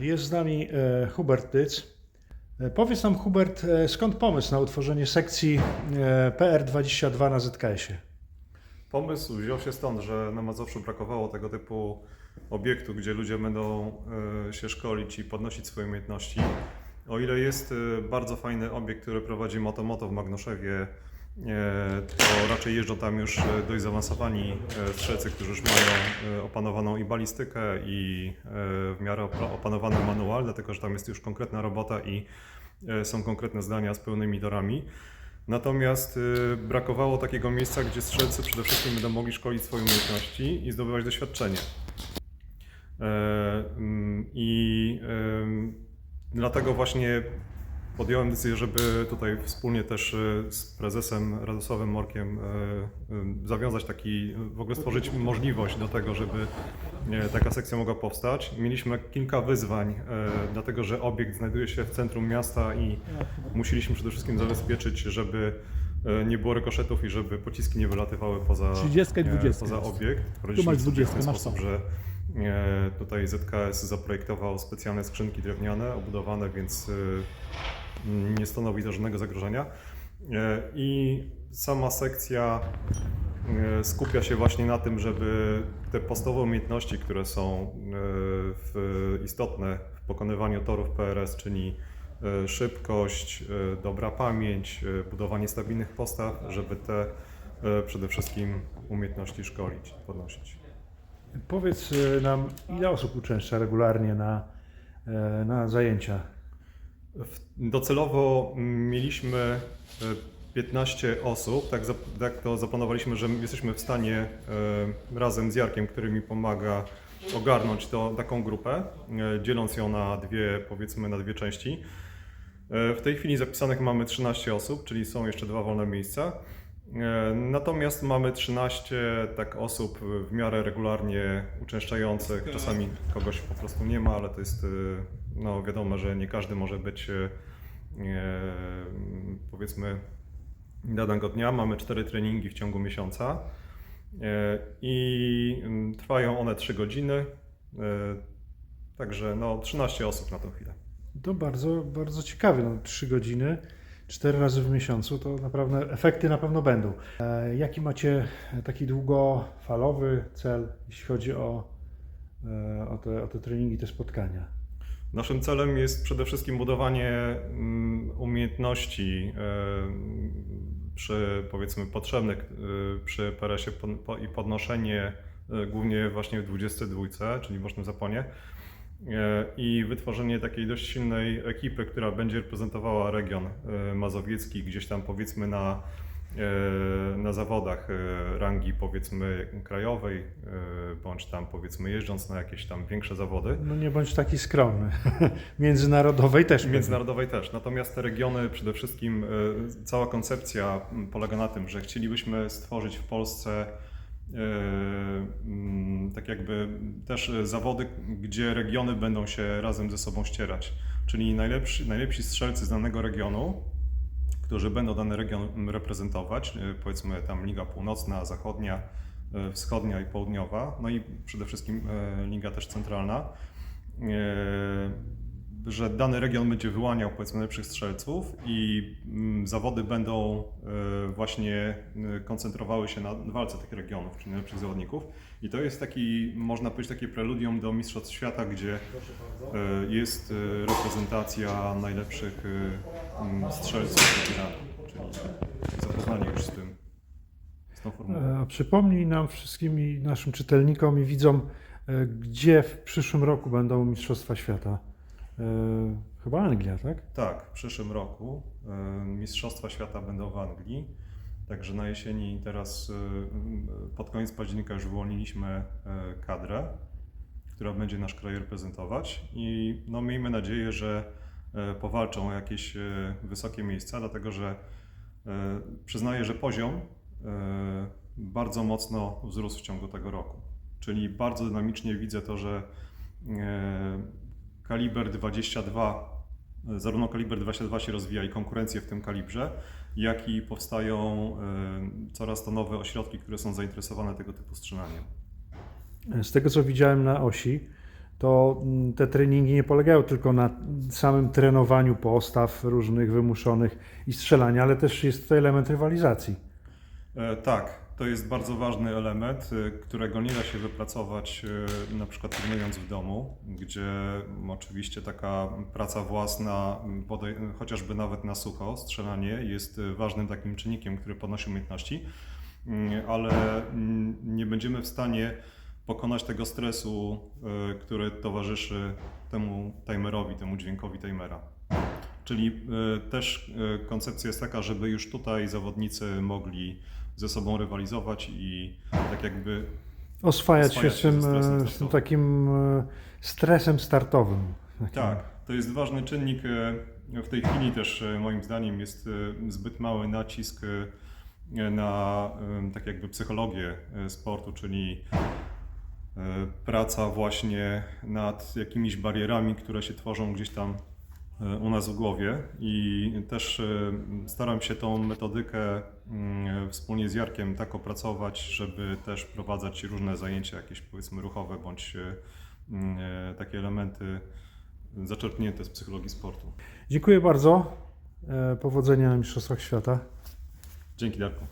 Jest z nami e, Hubert Tyc. E, Powiedz nam, Hubert, e, skąd pomysł na utworzenie sekcji e, PR22 na ZKS-ie? Pomysł wziął się stąd, że na Mazowszu brakowało tego typu obiektu, gdzie ludzie będą się szkolić i podnosić swoje umiejętności. O ile jest bardzo fajny obiekt, który prowadzi Motomoto w Magnoszewie, e, to raczej jeżdżą tam już e, dość zaawansowani e, strzelcy, którzy już mają e, opanowaną i balistykę, i e, w miarę opanowany manual, dlatego że tam jest już konkretna robota i e, są konkretne zdania z pełnymi torami. Natomiast brakowało takiego miejsca, gdzie strzelcy przede wszystkim będą mogli szkolić swoje umiejętności i zdobywać doświadczenie. E, mm, I dlatego właśnie podjąłem decyzję, żeby tutaj wspólnie też y, z prezesem Radosławem Morkiem e, y, zawiązać taki, w ogóle stworzyć możliwość do tego, żeby taka sekcja mogła powstać. Mieliśmy kilka wyzwań, dlatego że obiekt znajduje się w centrum miasta i musieliśmy przede wszystkim zabezpieczyć, żeby nie było rykoszetów i żeby pociski nie wylatywały poza, 30 i e, 20 poza jest. obiekt. Tu masz sobie 20, w ten masz sposób, sam. że tutaj ZKS zaprojektował specjalne skrzynki drewniane, obudowane, więc nie stanowi to żadnego zagrożenia. E, I sama sekcja e, skupia się właśnie na tym, żeby te podstawowe umiejętności, które są e, istotne w pokonywaniu torów PRS, czyli szybkość, dobra pamięć, budowanie stabilnych postaw, żeby te przede wszystkim umiejętności szkolić, podnosić. Powiedz nam, ile osób uczęszcza regularnie na, na zajęcia? Docelowo mieliśmy e, 15 osób, tak, tak to zaplanowaliśmy, że jesteśmy w stanie e, razem z Jarkiem, który mi pomaga ogarnąć to, taką grupę, e, dzieląc ją na dwie, powiedzmy na dwie części. E, W tej chwili zapisanych mamy 13 osób, czyli są jeszcze dwa wolne miejsca. E, Natomiast mamy 13 tak osób w miarę regularnie uczęszczających. Czasami kogoś po prostu nie ma, ale to jest e, no, wiadomo, że nie każdy może być e, powiedzmy danego dnia. Mamy cztery treningi w ciągu miesiąca i mm, trwają one 3 godziny. Także no 13 osób na tę chwilę. To bardzo, bardzo ciekawe. No, 3 godziny, 4 razy w miesiącu, to naprawdę efekty na pewno będą. E, Jaki macie taki długofalowy cel, jeśli chodzi o, e, o, te, o te treningi, te spotkania? Naszym celem jest przede wszystkim budowanie mm, umiejętności e, przy powiedzmy potrzebnych przy PRS-ie i podnoszenie głównie właśnie w 22, czyli w Bocznym Zaponie i wytworzenie takiej dość silnej ekipy, która będzie reprezentowała region e, mazowiecki gdzieś tam powiedzmy na e, na zawodach e, rangi powiedzmy krajowej, e, bądź tam powiedzmy jeżdżąc na jakieś tam większe zawody. No nie bądź taki skromny. Międzynarodowej też. pewnie. Międzynarodowej też. Natomiast te regiony, przede wszystkim e, cała koncepcja polega na tym, że chcielibyśmy stworzyć w Polsce e, tak jakby też e, zawody, gdzie regiony będą się razem ze sobą ścierać. Czyli najlepsi, najlepsi strzelcy z danego regionu, którzy będą dany region reprezentować, e, powiedzmy tam Liga Północna, Zachodnia, e, Wschodnia i Południowa, no i przede wszystkim e, Liga też Centralna, e, że dany region będzie wyłaniał powiedzmy najlepszych strzelców i mm, zawody będą e, właśnie e, koncentrowały się na walce tych regionów, czyli najlepszych zawodników. I to jest taki, można powiedzieć, takie preludium do Mistrzostw Świata, gdzie e, jest reprezentacja najlepszych mm, strzelców Iranu, czyli zapoznanie już z tym, z tą formułą. Przypomnij nam wszystkim i naszym czytelnikom i widzom, gdzie w przyszłym roku będą Mistrzostwa Świata. E, Chyba Anglia, tak? Tak, w przyszłym roku e, Mistrzostwa Świata będą w Anglii. Także na jesieni teraz e, pod koniec października już wyłoniliśmy e, kadrę, która będzie nasz kraj reprezentować i no, miejmy nadzieję, że powalczą o jakieś wysokie miejsca, dlatego że przyznaję, że poziom bardzo mocno wzrósł w ciągu tego roku. Czyli bardzo dynamicznie widzę to, że kaliber 22, e, zarówno kaliber 22 się rozwija i konkurencje w tym kalibrze, jak i powstają e, coraz to nowe ośrodki, które są zainteresowane tego typu strzelaniem. Z tego co widziałem na osi, to mm, te treningi nie polegają tylko na samym trenowaniu postaw różnych wymuszonych i strzelania, ale też jest to element rywalizacji. E, Tak, to jest bardzo ważny element, e, którego nie da się wypracować e, na przykład trenując w domu, gdzie oczywiście taka praca własna, chociażby nawet na sucho, strzelanie jest e, ważnym takim czynnikiem, który podnosi umiejętności, Mm, ale mm, nie będziemy w stanie pokonać tego stresu, który towarzyszy temu timerowi, temu dźwiękowi timera. Czyli e, też e, koncepcja jest taka, żeby już tutaj zawodnicy mogli ze sobą rywalizować i tak jakby Oswajać, Oswajać się z się tym, e, z tym takim e, stresem startowym. Tak, to jest ważny czynnik. e, W tej chwili też e, moim zdaniem jest e, zbyt mały nacisk e, na e, tak jakby psychologię e, sportu, czyli e, praca właśnie nad jakimiś barierami, które się tworzą gdzieś tam e, u nas w głowie i też e, staram się tą metodykę mm, wspólnie z Jarkiem tak opracować, żeby też wprowadzać różne zajęcia jakieś powiedzmy ruchowe bądź e, mm, e, takie elementy zaczerpnięte z psychologii sportu. Dziękuję bardzo. Powodzenia na Mistrzostwach Świata. Dzięki Darku.